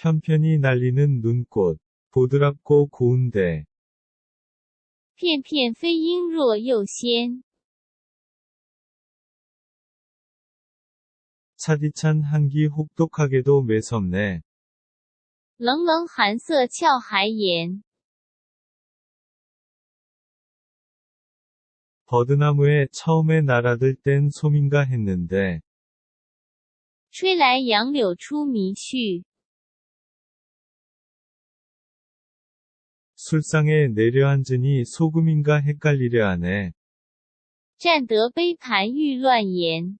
편편히 날리는 눈꽃, 보드랍고 고운데, 片片飞鹰若诱仙， 차디찬 향기 혹독하게도 매섭네. 冷冷寒色俏还颜。 버드나무에 처음에 날아들 땐 소민가 했는데, 吹来杨柳出迷绪， 술상에 내려앉으니 소금인가 헷갈리려 하네. 占得杯盘欲乱言。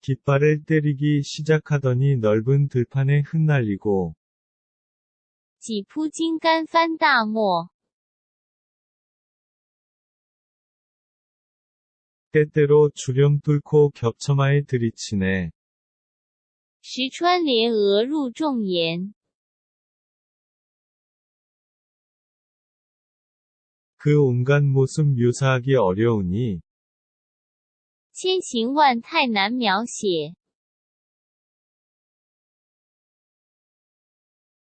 깃발을 때리기 시작하더니 넓은 들판에 흩날리고, 几铺金竿翻大漠， 때때로 주령 뚫고 겹쳐마에 들이치네. 石川联俄入众言。 그 온갖 모습 묘사하기 어려우니, 千行万太难描写，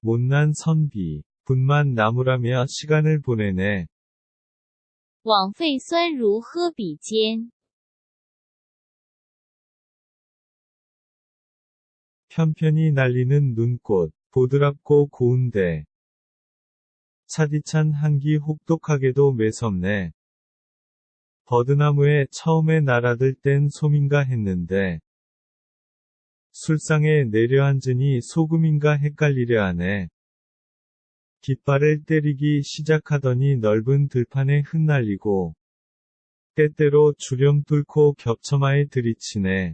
못난 선비, 분만 나무라며 시간을 보내네. 枉费酸如喝比肩。 편편히 날리는 눈꽃, 보드랍고 고운데. 차디찬 향기 혹독하게도 매섭네. 버드나무에 처음에 날아들 땐 소민가 했는데. 술상에 내려앉으니 소금인가 헷갈리려 하네. 깃발을 때리기 시작하더니 넓은 들판에 흩날리고. 때때로 주령 뚫고 겹쳐마에 들이치네.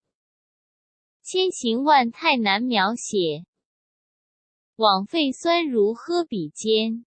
千行万态难描写，枉费酸如喝笔尖。